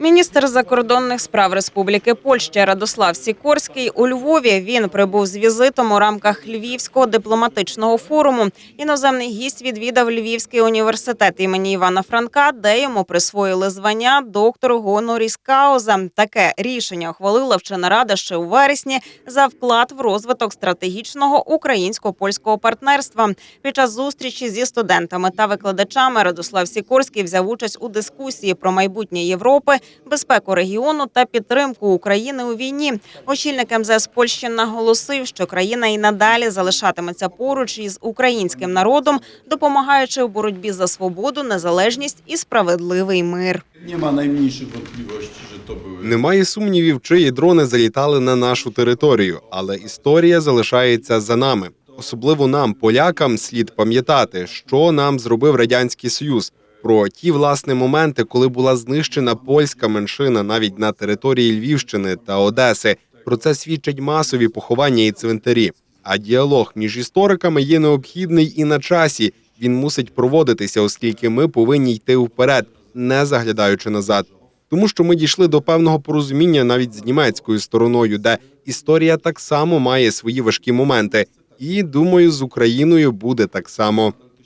Міністр закордонних справ Республіки Польща Радослав Сікорський у Львові. Він прибув з візитом у рамках Львівського дипломатичного форуму. Іноземний гість відвідав Львівський університет імені Івана Франка, де йому присвоїли звання доктор гоноріс кауза. Таке рішення ухвалила вчена рада ще у вересні за вклад в розвиток стратегічного українсько-польського партнерства. Під час зустрічі зі студентами та викладачами Радослав Сікорський взяв участь у дискусії про майбутнє Європи, безпеку регіону та підтримку України у війні. Очільник МЗС Польщі наголосив, що країна і надалі залишатиметься поруч із українським народом, допомагаючи у боротьбі за свободу, незалежність і справедливий мир. Немає сумнівів, чиї дрони залітали на нашу територію, але історія залишається за нами. Особливо нам, полякам, слід пам'ятати, що нам зробив радянський союз. Про ті власне моменти, коли була знищена польська меншина навіть на території Львівщини та Одеси. Про це свідчать масові поховання і цвинтарі. А діалог між істориками є необхідний і на часі. Він мусить проводитися, оскільки ми повинні йти вперед, не заглядаючи назад. Тому що ми дійшли до певного порозуміння навіть з німецькою стороною, де історія так само має свої важкі моменти. І думаю, з Україною буде так само.